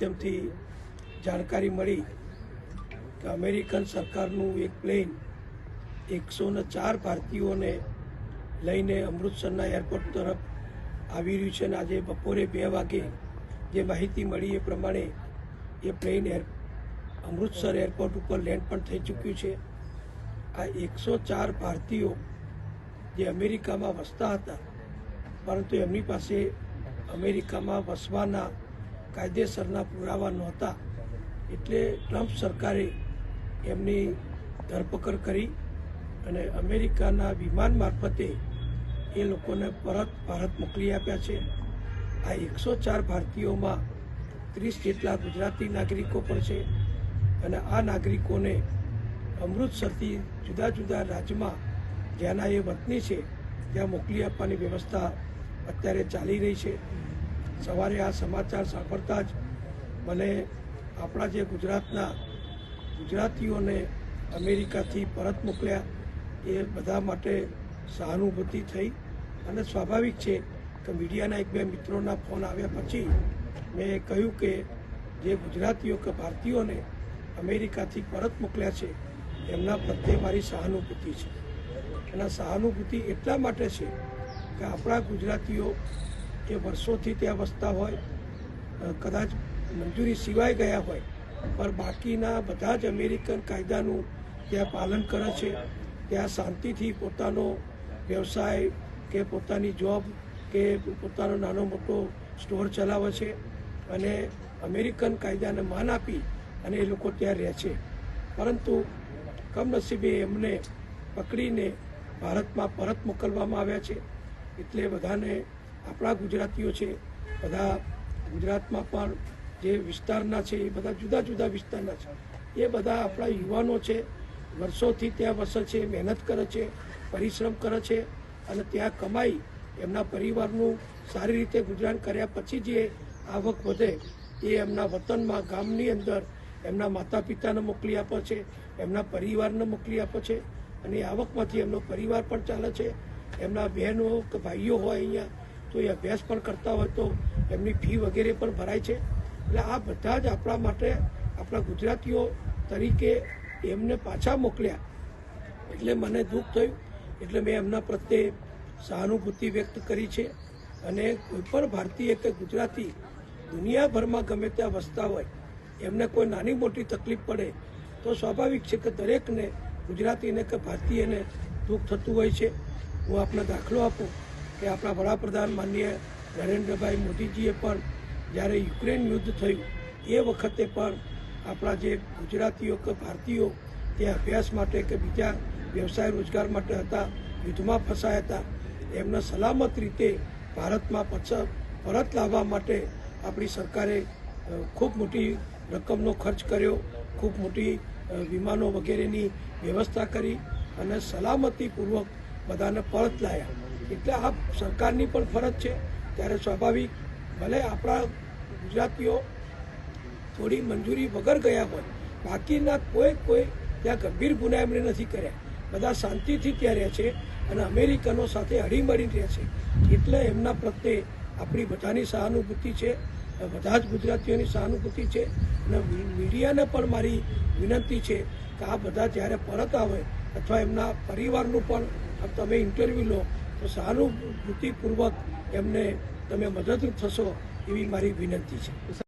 માધ્યમથી જાણકારી મળી કે અમેરિકન સરકારનું એક પ્લેન એકસો ને ચાર ભારતીયોને લઈને અમૃતસરના એરપોર્ટ તરફ આવી રહ્યું છે અને આજે બપોરે બે વાગે જે માહિતી મળી એ પ્રમાણે એ પ્લેન એર અમૃતસર એરપોર્ટ ઉપર લેન્ડ પણ થઈ ચૂક્યું છે. આ એકસો ચાર ભારતીયો જે અમેરિકામાં વસતા હતા, પરંતુ એમની પાસે અમેરિકામાં વસવાના કાયદેસરના પુરાવા નહોતા એટલે ટ્રમ્પ સરકારે એમની ધરપકડ કરી અને અમેરિકાના વિમાન મારફતે એ લોકોને પરત ભારત મોકલી આપ્યા છે. આ એકસો ચાર ભારતીયોમાં ત્રીસ જેટલા ગુજરાતી નાગરિકો પણ છે અને આ નાગરિકોને અમૃતસરથી જુદા જુદા રાજ્યમાં જ્યાંના એ વતની છે, ત્યાં મોકલી આપવાની વ્યવસ્થા અત્યારે ચાલી રહી છે. સવારે આ સમાચાર સાંભળતા જ મને આપણા જે ગુજરાતના ગુજરાતીઓને અમેરિકાથી પરત મોકલ્યા, એ બધા માટે સહાનુભૂતિ થઈ. અને સ્વાભાવિક છે કે મીડિયાના એક બે મિત્રોના ફોન આવ્યા પછી મેં કહ્યું કે જે ગુજરાતીઓ કે ભારતીયોને અમેરિકાથી પરત મોકલ્યા છે, એમના પ્રત્યે મારી સહાનુભૂતિ છે. એના સહાનુભૂતિ એટલા માટે છે કે આપણા ગુજરાતીઓ એ વર્ષોથી ત્યાં વસતા હોય કદાચ મંજૂરી સિવાય ગયા હોય, પણ બાકીના બધા જ અમેરિકન કાયદાનું ત્યાં પાલન કરે છે. ત્યાં શાંતિથી પોતાનો વ્યવસાય કે પોતાની જોબ કે પોતાનો નાનો મોટો સ્ટોર ચલાવે છે અને અમેરિકન કાયદાને માન આપી અને એ લોકો ત્યાં રહે છે. પરંતુ કમનસીબે એમને પકડીને ભારતમાં પરત મોકલવામાં આવ્યા છે. એટલે બધાને આપણા ગુજરાતીઓ છે, બધા ગુજરાતમાં પણ જે વિસ્તારના છે, એ બધા જુદા જુદા વિસ્તારના છે. એ બધા આપણા યુવાનો છે, વર્ષોથી ત્યાં વસે છે, મહેનત કરે છે, પરિશ્રમ કરે છે અને ત્યાં કમાઈ એમના પરિવારનું સારી રીતે ગુજરાન કર્યા પછી જે આવક વધે એ એમના વતનમાં, ગામની અંદર એમના માતા પિતાને મોકલી આપે છે, એમના પરિવારને મોકલી આપે છે અને આવકમાંથી એમનો પરિવાર પણ ચાલે છે. એમના બહેનો કે ભાઈઓ હોય અહીંયા તો એ અભ્યાસ પણ કરતા હોય તો એમની ફી વગેરે પણ ભરાય છે. એટલે આ બધા જ આપણા માટે આપણા ગુજરાતીઓ તરીકે એમને પાછા મોકલ્યા. એટલે મને દુઃખ થયું. એટલે મેં એમના પ્રત્યે સહાનુભૂતિ વ્યક્ત કરી છે. અને કોઈ પણ ભારતીય કે ગુજરાતી દુનિયાભરમાં ગમે ત્યાં વસતા હોય, એમને કોઈ નાની મોટી તકલીફ પડે, તો સ્વાભાવિક છે કે દરેકને ગુજરાતીને કે ભારતીયને દુઃખ થતું હોય છે. હું આપને દાખલો આપું. કે આપણા વડાપ્રધાન માનનીય નરેન્દ્રભાઈ મોદીજીએ પણ જ્યારે યુક્રેન યુદ્ધ થયું, એ વખતે પણ આપણા જે ગુજરાતીઓ કે ભારતીયો તે અભ્યાસ માટે કે બીજા વ્યવસાય રોજગાર માટે હતા, યુદ્ધમાં ફસાયા હતા, એમને સલામત રીતે ભારતમાં પાછા, પરત લાવવા માટે આપણી સરકારે ખૂબ મોટી રકમનો ખર્ચ કર્યો, ખૂબ મોટી વિમાનો વગેરેની વ્યવસ્થા કરી અને સલામતીપૂર્વક બધાને પરત લાયા. એટલે આ સરકારની પણ ફરજ છે. ત્યારે સ્વાભાવિક, ભલે આપણા ગુજરાતીઓ થોડી મંજૂરી વગર ગયા હોય, બાકીના કોઈ કોઈ ત્યાં ગંભીર ગુના એમણે નથી કર્યા. બધા શાંતિથી ત્યાં રહે છે અને અમેરિકનો સાથે હળીમળી રહે છે. એટલે એમના પ્રત્યે આપણી બધાની સહાનુભૂતિ છે, બધા જ ગુજરાતીઓની સહાનુભૂતિ છે અને મીડિયાને પણ મારી વિનંતી છે કે આ બધા જ્યારે પરત આવે અથવા એમના પરિવારનું પણ તમે ઇન્ટરવ્યૂ લો તો સહાનુભૂતિપૂર્વક એમને તમે મદદરૂપ થશો એવી મારી વિનંતી છે.